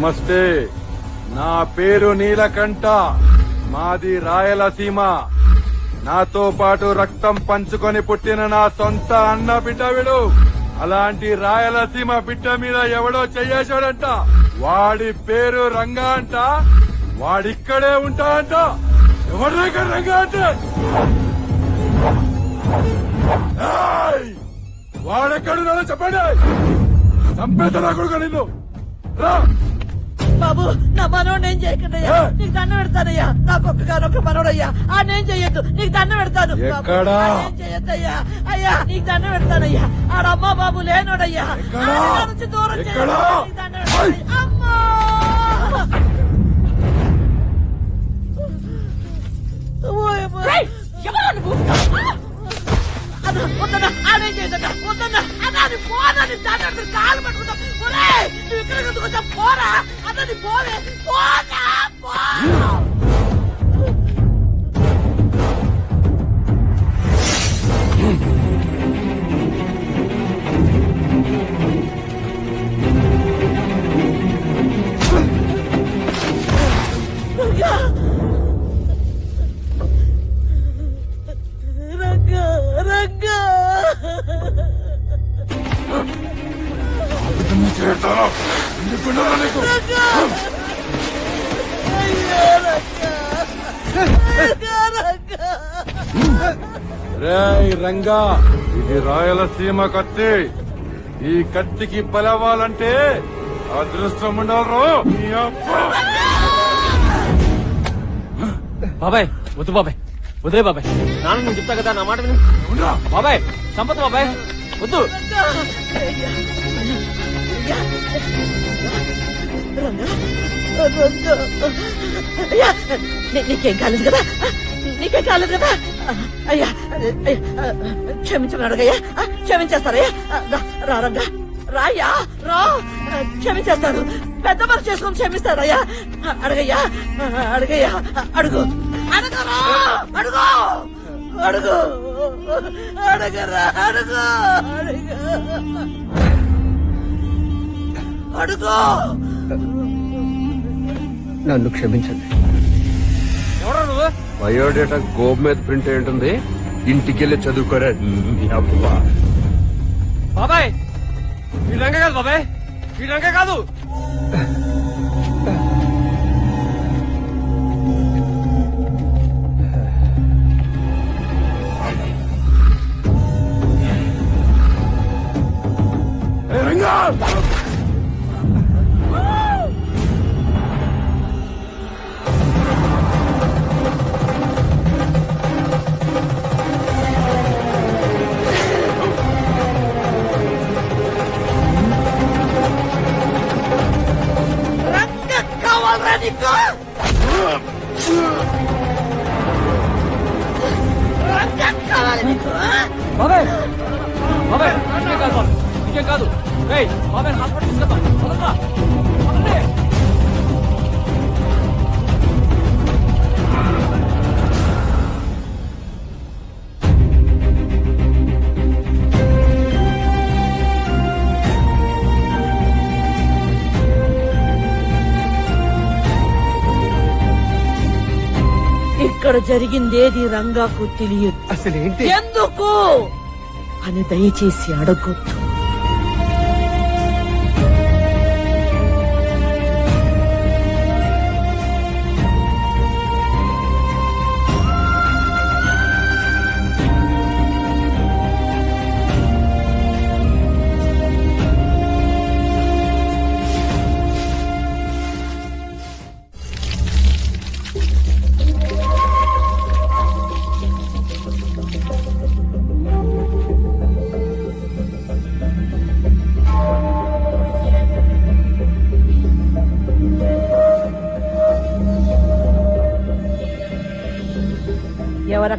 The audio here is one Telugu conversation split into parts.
నమస్తే. నా పేరు నీలకంఠ. మాది రాయలసీమ. నాతో పాటు రక్తం పంచుకొని పుట్టిన నా సొంత అన్న బిడ్డ విడు. అలాంటి రాయలసీమ బిడ్డ మీద ఎవడో చెయ్యేశాడంట వాడి పేరు రంగా అంట. వాడిక్కడే ఉంటా అంట. ఎవరి దగ్గర రంగా అంటే? వాడెక్కడున్నాడో చెప్పండి. చంపేతా కొడుకు నిన్ను? రా! బాబు నా మనోడు నేను చేయకండియ్యా? ఏ? నీకు దండం పెడతానయ్యా. నాకు ఒక్కగానొక్క మనోడయ్యా ఆ నేను చెయ్యొద్దు. నీకు దండం పెడతాను. చెయ్యొద్దయ్యా. అయ్యా నీకు దండం పెడతానయ్యా. ఆడమ్మ బాబు లేనోడయ్యా. నుంచి దూరం. అమ్మా! ఓయమ్మా. అన్న, వద్దన్న, ఆ వద్దన్న. అన్న, పోనా, నీ కాలు పట్టుకుంటా. నువ్వు ఇక్కడికి పోరా అన్న పోవే పోనా రేయ్ రంగా ఇది రాయలసీమ కత్తి. ఈ కత్తికి బలవాలంటే అదృష్టం ఉండాలి నీ అబ్బ. బాబాయ్ వద్దు బాబాయ్. వదిలే బాబాయ్. నాన్న నేను చెప్తా కదా నా మాట. బాబాయ్ సంపత్ బాబాయ్ వద్దు. అయ్యా. నీ- నీకేం కాలేదు కదా? నీకేం కాలేదు కదా? అయ్యా అయ్యా, అడగయ్యా. క్షమించేస్తారయ్యా. రా, రంగా రాయ్యా రా. క్షమించేస్తాడు పెద్ద మనసు చేసుకుని క్షమిస్తారయ్యా. అడగయ్యా అడగయ్యా. అడుగు. అడగరా అడుగు. అడుగు. అడగరా అడుగు. అడుగు అడుగు. నన్ను క్షమించండి. నువ్వు? బయోడేటా గోపు మీద ప్రింట్ అయి ఉంటుంది. ఇంటికెళ్ళి చదువుకోరా. నీ అబ్బ. బాబాయ్! ఈ రంగ కాదు బాబాయ్. ఈ రంగ కాదు. రంగ! ఇక్కడ జరిగిందేది రంగాకు తెలియదు. అసలేంటి? ఎందుకు? అని దయచేసి అడగొద్దు.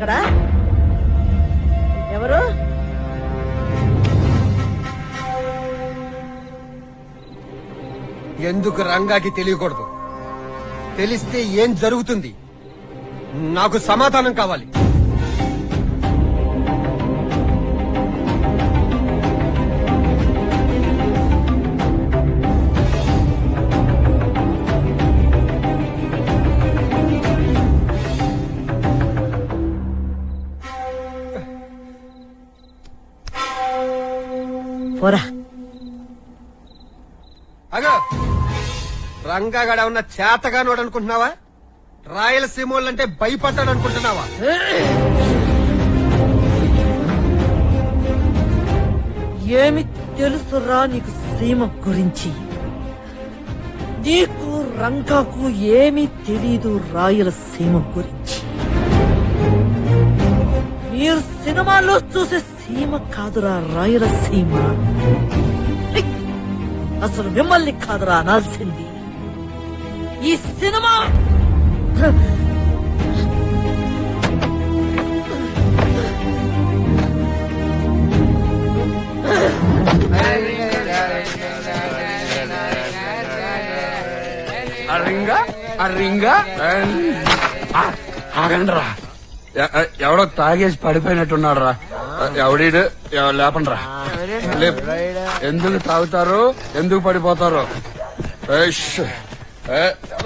అక్కడ? ఎవరు? ఎందుకు రంగాకి తెలియకూడదు? తెలిస్తే ఏం జరుగుతుంది? నాకు సమాధానం కావాలి. పోరా. అగో! రంగాగడ ఉన్న చేతగా నోడు అనుకుంటున్నావా? రాయలసీమ వాళ్ళంటే భయపడ్డాడు అనుకుంటున్నావా ఏమి తెలుసురా నీకు సీమ గురించి? నీకు రంగాకు ఏమీ తెలీదు రాయల సీమ గురించి. మీరు సినిమాలో చూసే సీమ కాదురా రాయలసీమ అసలు మిమ్మల్ని కాదురా అనాల్సింది. ఈ సినిమా అరింగా అరింగా ఎవడో తాగేసి పడిపోయినట్టున్నాడు రా ఎవడీడు? ఎవ- లేపండ్రా. లేపు. ఎందుకు తాగుతారు? ఎందుకు పడిపోతారు?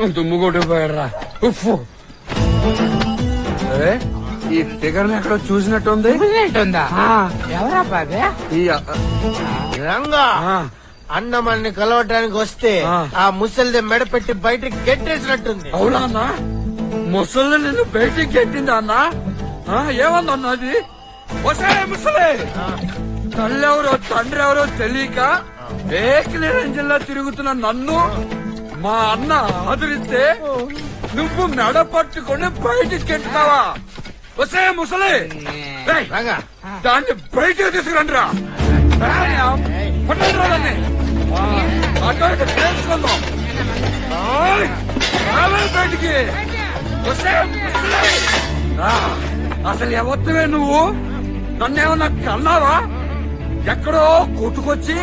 దుమ్ము కొట్టిపోయాడురా. ఉఫ్. ఏ, ఈ ఫిగర్ ఎక్కడో చూసినట్టుంది? ఆ, ఎవరా బాబే ఈ రంగా ఆ, అన్న మనని కలవటానికి వస్తే ఆ. ముసలిది మెడ పెట్టి బయటికి గెట్టేసినట్టుంది. అవునా ముసలి నిన్ను బయటికి గెట్టిందా అన్న? ఆ, ఏమందన్నా అది? ముసలే! తల్లి ఎవరో తండ్రి ఎవరో తెలియక జిల్లా తిరుగుతున్న నన్ను మా అన్న ఆదరిస్తే నువ్వు మెడ పట్టుకొని బయటికి గెట్టుతావా వసే ముసలే! దాన్ని బయటికి తీసుకురండి రా పట్టండి అటు ఇటు తెలుసుకుందాం బయటికి. ముసలి. అసలు ఎవరివే నువ్వు? నన్నేమన్నా కన్నావా? ఎక్కడో కొట్టుకొచ్చి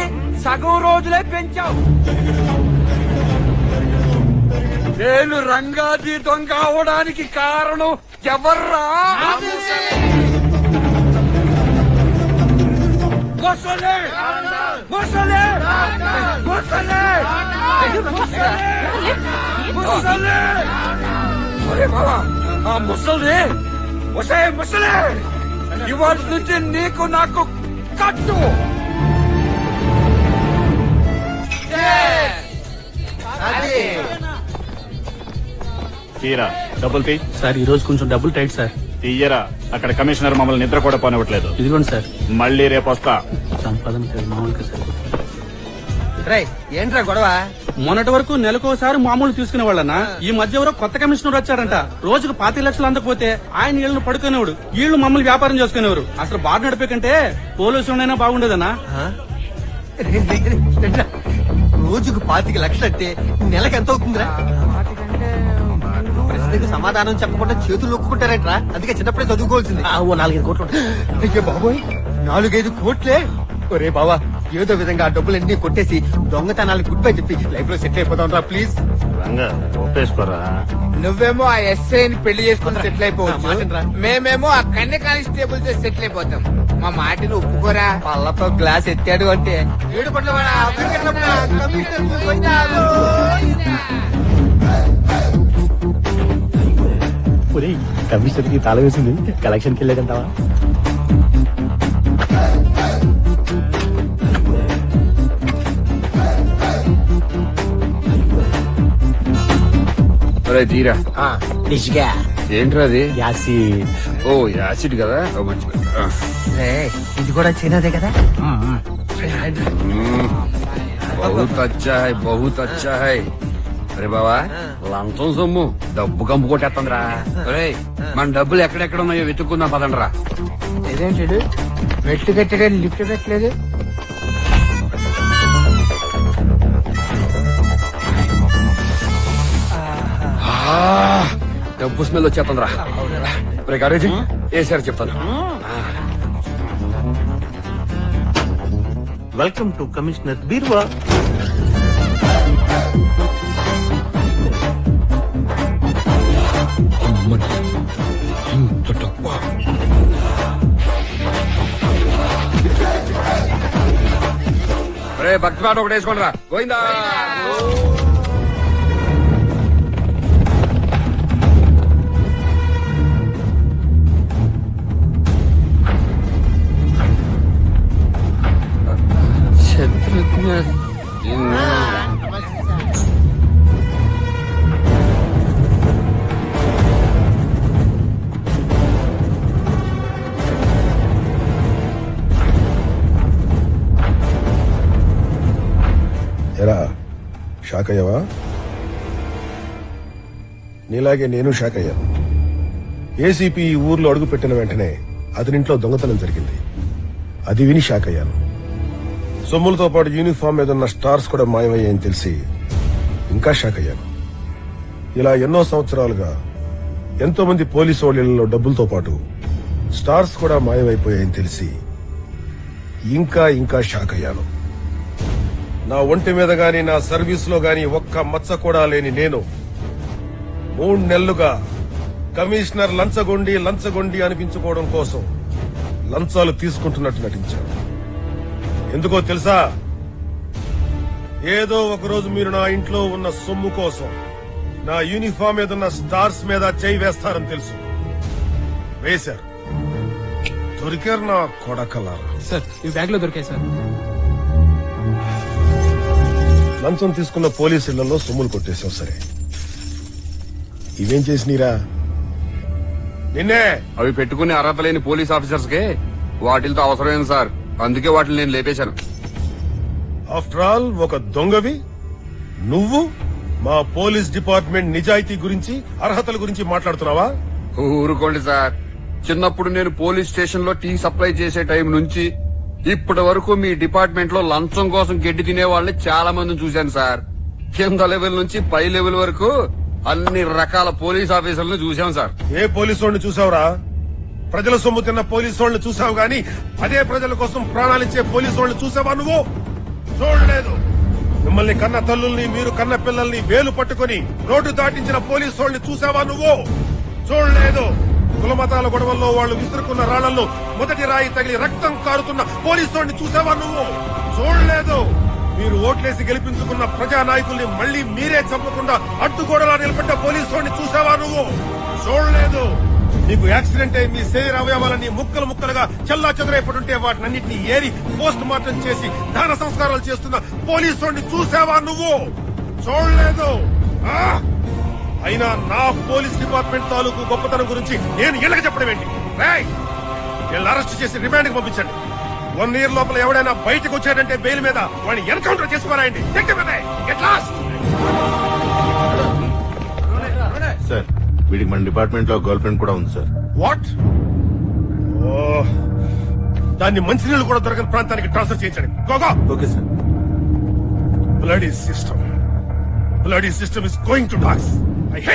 సగం రోజులే పెంచావు. నేను రంగాజీ దొంగ అవడానికి కారణం ఎవర్రా? ముసలే! ముసలే! ముసలే! ముసలే! అరే ముసలే ఆ ముసలే వసే ముసలి! ఇవాళ నుంచి నీకు నాకు కట్టు. తీరా. డబ్బులు తీ. సార్ ఈ రోజు కొంచెం డబ్బులు టైట్ సార్. తీయరా. అక్కడ కమిషనర్ మమ్మల్ని నిద్ర కూడా పోనివ్వట్లేదు. ఇదిగోండి సార్. మళ్ళీ రేపు వస్తా సంపాదన సార్ మామూలుగా సార్. రేయ్ ఏంట్రా గొడవ? మొన్నటి వరకు నెలకోసారి మామూలు తీసుకునే వాళ్ళనా? ఈ మధ్య ఎవరో కొత్త కమిషనర్ వచ్చారంట రోజుకు పాతి లక్షలు అందకపోతే ఆయన వీళ్ళని పడుకునేవాడు. వీళ్ళు మమ్మల్ని వ్యాపారం చేసుకునేవారు. అసలు బాగా నడిపే కంటే పోలీసులైనా రండ్రా. రోజుకు పాతిక లక్షలు అంటే నెలకు ఎంత అవుతుందిరా? ప్రశ్నకు సమాధానం చెప్పకుండా చేతులు నొక్కుంటారేంట్రా అందుకే చిన్నప్పుడే చదువుకోవాల్సింది. ఓ నాలుగైదు కోట్లు బాబోయ్ నాలుగైదు కోట్లే? ఒరే బావా ఏదో విధంగా ఆ డబ్బులన్నీ కొట్టేసి దొంగతనాలకు గుడ్ బై చెప్పి లైఫ్లో సెటిల్ అయిపోతాం రా ప్లీజ్ రంగా ఒప్పేసుకోరా నువ్వేమో ఆ ఎస్ఐని పెళ్ళి చేసుకుని సెటిల్. అయిపోవచ్చు మేమేమో ఆ కన్య కానిస్టేబుల్తో సెటిల్ అయిపోతాం మా మాటను ఒప్పుకోరా పళ్ళతో గ్లాస్ ఎత్తాడు అంటే ఏడు పట్ల వాడా, అమెరికన్లప్పుడా, కమిషనర్ పోయినాడు. కమిషనర్కి తాళ వేసింది కలెక్షన్కి వెళ్ళేదంటావా అరే తీరా. నిజగా. ఏంట్రా అది? యాసిడ్. ఓ యాసిడ్ కదా? ఓ మంచి ఇది కూడా చిన్నదే కదా? బహుత్ అచ్చా హై బహుత్ అచ్చా హై అరే బాబా లంచం సొమ్ము. డబ్బు కంపు కొట్టేస్తుందిరా అరే మన డబ్బులు ఎక్కడెక్కడ ఉన్నాయో వెతుక్కుందాం పదండ్రా. ఇదేంటి మెట్లు కట్టడానికి లిఫ్ట్ పెట్టలేదు? డబ్బు స్మెల్ వచ్చేస్తుందిరా రే గారేజీ ఏసారి చెప్తాను. వెల్కమ్ టు కమిషనర్ బీర్వా. రే భక్తి పాట ఒకటి వేసుకోండి రా గోవిందా. ఎరా షాక్ అయ్యావా? నీలాగే నేను షాక్ అయ్యాను. ఏసీపీ ఈ ఊర్లో అడుగు పెట్టిన వెంటనే అతనింట్లో దొంగతనం జరిగింది. అది విని షాక్ అయ్యాను. సొమ్ములతో పాటు యూనిఫామ్ మీద ఉన్న స్టార్స్ కూడా మాయమయ్యాయని తెలిసి ఇంకా షాక్ అయ్యాను. ఇలా ఎన్నో సంవత్సరాలుగా ఎంతో మంది పోలీసు వాళ్ళలో డబ్బులతో పాటు స్టార్స్ కూడా మాయమైపోయాయని తెలిసి ఇంకా ఇంకా షాక్ అయ్యాను. నా ఒంటి మీద గాని నా సర్వీస్లో గాని ఒక్క మచ్చ కూడా లేని నేను మూడు నెలలుగా కమిషనర్ లంచగొండి లంచగొండి అనిపించుకోవడం కోసం లంచాలు తీసుకుంటున్నట్టు నటించాను. ఎందుకో తెలుసా? ఏదో ఒక రోజు మీరు నా ఇంట్లో ఉన్న సొమ్ము కోసం నా యూనిఫామ్ మీద ఉన్న స్టార్స్ మీద చేయి వేస్తారని తెలుసు. వేశారు. దొరికారు నా కొడకలారా. సార్ ఇవి బ్యాగ్లో దొరికాయి సార్. లంచం తీసుకున్న పోలీసు ఇళ్ళలో సొమ్ములు కొట్టేశావు సరే. ఇవేం చేసినీరా? నిన్నే! అవి పెట్టుకునే అర్హత లేని పోలీస్ ఆఫీసర్స్ కే వాటితో అవసరమైంది సార్? అందుకే వాటిని నేను లేపేశాను. ఆఫ్టర్ ఆల్ ఒక దొంగవి. నువ్వు మా పోలీస్ డిపార్ట్మెంట్ నిజాయితీ గురించి అర్హతల గురించి మాట్లాడుతున్నావా? ఊరుకోండి సార్. చిన్నప్పుడు నేను పోలీస్ స్టేషన్లో టీ సప్లై చేసే టైం నుంచి ఇప్పటి వరకు మీ డిపార్ట్మెంట్లో లంచం కోసం గడ్డి తినే వాళ్ళని చాలా మందిని చూశాను సార్. కింద లెవెల్ నుంచి పై లెవెల్ వరకు అన్ని రకాల పోలీస్ ఆఫీసర్లను చూశాం సార్. ఏ పోలీసు వాడిని చూసావురా? ప్రజల సొమ్ము తిన్న పోలీసు వాళ్ళని చూసావు గాని అదే ప్రజల కోసం ప్రాణాలిచ్చే పోలీసు వాళ్ళని చూసావా నువ్వు? చూడలేదు. మిమ్మల్ని కన్న తల్లుల్ని మీరు కన్న పిల్లల్ని వేలు పట్టుకొని రోడ్డు దాటించిన పోలీసు వాళ్ళని చూసావా నువ్వు? చూడలేదు. కులమతాల గొడవల్లో వాళ్ళు విసురుకున్న రాళ్ళలో మొదటి రాయి తగిలి రక్తం కారుతున్న పోలీసు వాళ్ళని చూసావా నువ్వు? చూడలేదు. మీరు ఓట్లేసి గెలిపించుకున్న ప్రజా నాయకుల్ని మళ్ళీ మీరే చంపకుండా అడ్డుగోడలా నిలబడ్డ పోలీసు వాడిని చూసావా నువ్వు? చూడలేదు. నీకు యాక్సిడెంట్ అయి మీ శరీర అవయవాలని ముక్కలు ముక్కలుగా చెల్లా చెదరైపడుంటే వాటినన్నింటినీ ఏరి పోస్ట్ మార్టం చేసి దాన సంస్కారాలు చేస్తున్న పోలీసు చూసావా నువ్వు? చూడలేదు. ఆ? అయినా నా పోలీస్ డిపార్ట్మెంట్ తాలూకు గొప్పతనం గురించి నేను ఇళ్ళకి చెప్పడం ఏంటి? రేయ్! అరెస్ట్ చేసి రిమాండ్కి పంపించండి. వన్ ఇయర్ లోపల ఎవడైనా బయటకు వచ్చాడంటే బెయిల్ మీద వాడిని ఎన్కౌంటర్ చేసి పారాయండి లాస్ట్ వీడికి మన డిపార్ట్మెంట్లో గర్ల్ ఫ్రెండ్ కూడా ఉంది సార్ వాట్ ఓ దాన్ని మంచినీళ్ళు కూడా దొరకని ప్రాంతానికి ట్రాన్స్ఫర్ చేయించండి. గోగా okay sir bloody system bloody system is going to dogs